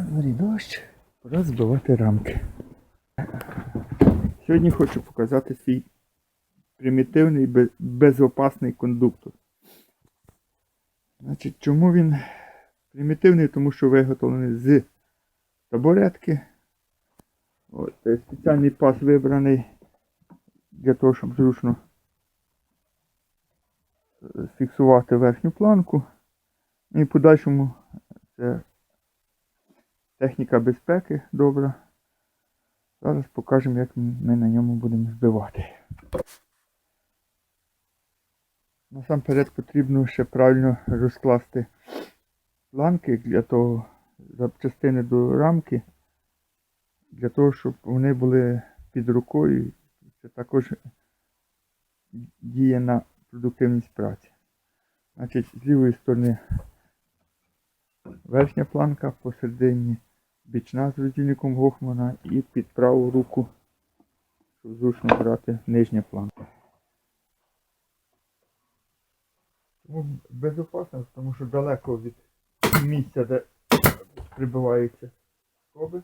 Дворі дощ, пора збивати рамки. Сьогодні хочу показати свій примітивний бе- безопасний кондуктор. Значить, чому він примітивний? Тому що виготовлений з табуретки. От, е, спеціальний пас вибраний для того, щоб зручно е, фіксувати верхню планку. І в подальшому це техніка безпеки добра. Зараз покажемо, як ми на ньому будемо збивати. Насамперед потрібно ще правильно розкласти планки для того, запчастини до рамки, для того, щоб вони були під рукою. Це також діє на продуктивність праці. Значить, з лівої сторони верхня планка, посередині бічна з роздільником Гофмана і під праву руку, щоб зручно брати нижня планка. Тому безопасно, тому що далеко від місця, де прибиваються скоби.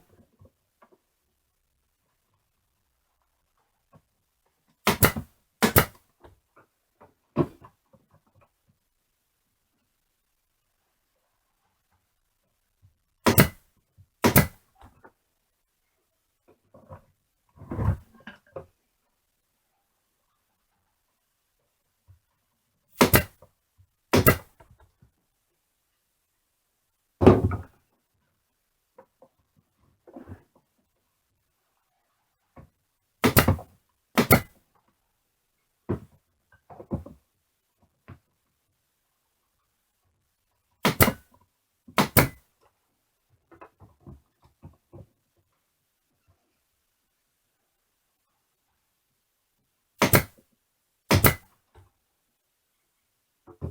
Yeah.